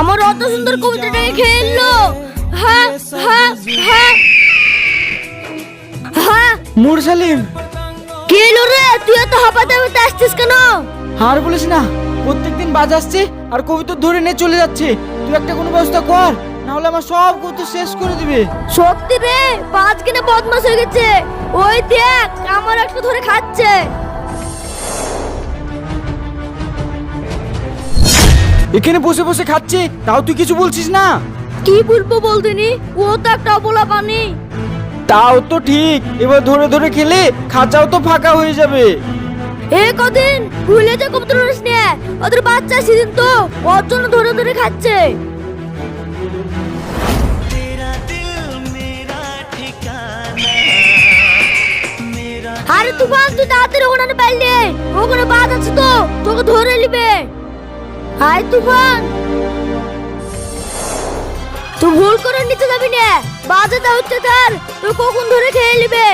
আমার অত সুন্দর কবিতাটাকে খেললো। হ্যাঁ হ্যাঁ হ্যাঁ। হ্যাঁ। মুর সালিম। কে এলো রে? তুই এত হাঁপাতে হাঁপাতে আসছিস কেন? আর বলিস না। প্রত্যেকদিন বাজ আসছে আর কবিতা ধরে নিয়ে চলে যাচ্ছে। তুই একটা কোনো ব্যবস্থা কর না হলে আমার সব কবিতা শেষ করে দিবে। সত্যি রে? পাঁচ কিনে বদমাস হয়ে গেছে। ওই দেখ আমার একটা ধরে খাচ্ছে। এখানে বসে বসে খাচ্ছে তাও তুই কিছু বলছিস না? কি বলব বলদিনি? ও তো একটা অবলা পানি তাও তো ঠিক এবার ধরে ধরে খেলে খাঁচাও তো ফাঁকা হয়ে যাবে। এ কদিন ভুলে যা কবুতর রস নিয়ে ওদের বাচ্চা সেদিন তো ওর জন্য ধরে ধরে খাচ্ছে। আরে তুফান তুই তাড়াতাড়ি ওখানে পাইলে। ওখানে বাদ আছে তো তোকে ধরে নিবে। হাই তুফান। তুই ভুল করে নিতে যাবি না। বাজাতে হচ্ছে তার তুই কখন ধরে খেয়ে নিবে?